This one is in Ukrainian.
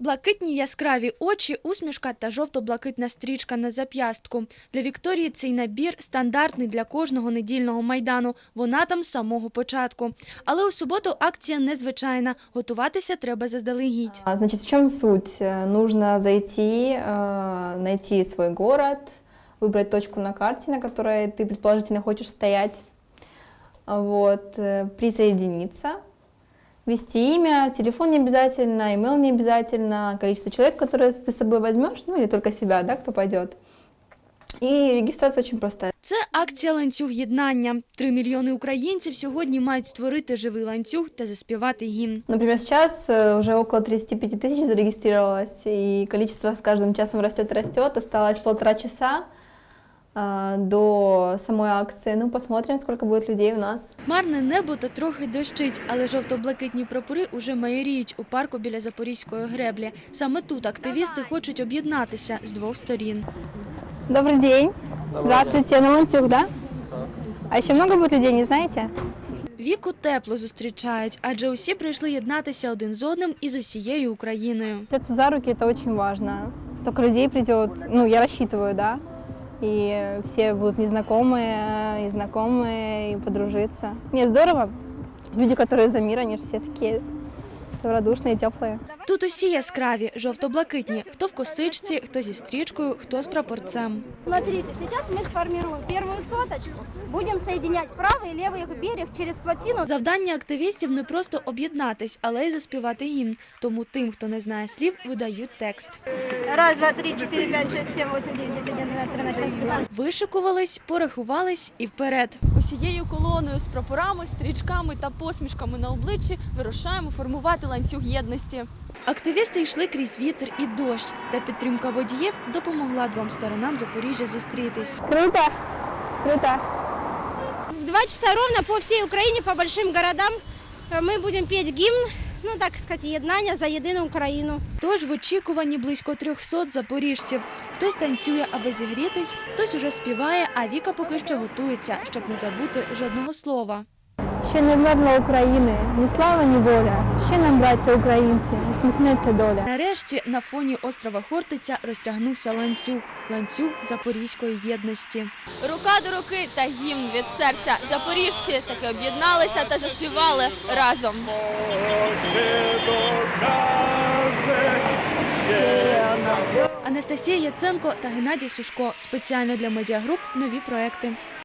Блакитні яскраві очі, усмішка та жовто-блакитна стрічка на зап'ястку. Для Вікторії цей набір стандартний для кожного недільного майдану. Вона там з самого початку. Але у суботу акція незвичайна. Готуватися треба заздалегідь. А, Значит, в чем суть? Э, Нужно зайти, э, найти свой город, выбрать точку на карте, на которой ты предположительно хочешь стоять, А вот, э, присоединиться, ввести имя, телефон не обязательно, имейл не обязательно, количество человек, которые ты с собой возьмешь, ну или только себя, да, кто пойдет. И регистрация очень простая. Це акція ланцюг єднання. Три мільйони українців сьогодні мають створити живий ланцюг та заспівати гімн. Например, сейчас э, уже около 35 тысяч зарегистрировалось, и количество с каждым часом растет и растет. Осталось полтора часа а, до самой акции. Ну, посмотрим, сколько будет людей у нас. Хмарне небо то трохи дощить, але жовто-блакитні прапори уже майоріють у парку біля Запорізької греблі. Саме тут активісти хочуть об'єднатися з двох сторін. Добрый день. Здравствуйте. На ланцюг, да? А еще много будет людей, не знаете? Віку тепло зустрічають, адже усі прийшли єднатися один з одним і з усією Україною. Это за руки, это очень важно. Столько людей придет, ну, я рассчитываю, да, и все будут незнакомые, и знакомые, и подружиться. Нет, здорово. Люди, которые за мир, они же все такие добродушные, теплые. Тут усі яскраві, жовто-блакитні, хто в косичці, хто зі стрічкою, хто з прапорцем. Смотрите, сейчас мы сформируем первую соточку. Будем соединять правый и левый берег через плотину. Завдання активістів не просто об'єднатись, але й заспівати гімн. Тому тим, хто не знає слів, видають текст. Раз, два, три, четыре, пять, шесть, семь, восемь, девять, десять, одиннадцать, тринадцать, четырнадцать. Вишикувались, порахувались і вперед. Усією колоною з прапорами, стрічками та посмішками на обличчі вирушаємо формувати ланцюг єдності. Активісти йшли крізь вітер і дощ, та підтримка водіїв допомогла двом сторонам Запоріжжя зустрітись. Круто, круто. В два часа ровно по всей Украине, по большим городам э, мы будем петь гимн, ну так сказать, єднання за єдину Україну. Тож в очікуванні близько 300 запоріжців. Хтось танцює, аби зігрітись, хтось уже співає, а Віка поки що готується, щоб не забути жодного слова. Ще не вмерла України, ні слава, ні воля. Ще нам, браття українці, усміхнеться доля. Нарешті на фоні острова Хортиця розтягнувся ланцюг, ланцюг Запорізької єдності. Рука до руки та гімн від серця. Запоріжці таки об'єдналися та заспівали разом. Анастасія Яценко та Геннадій Сушко спеціально для медіагруп нові проекти.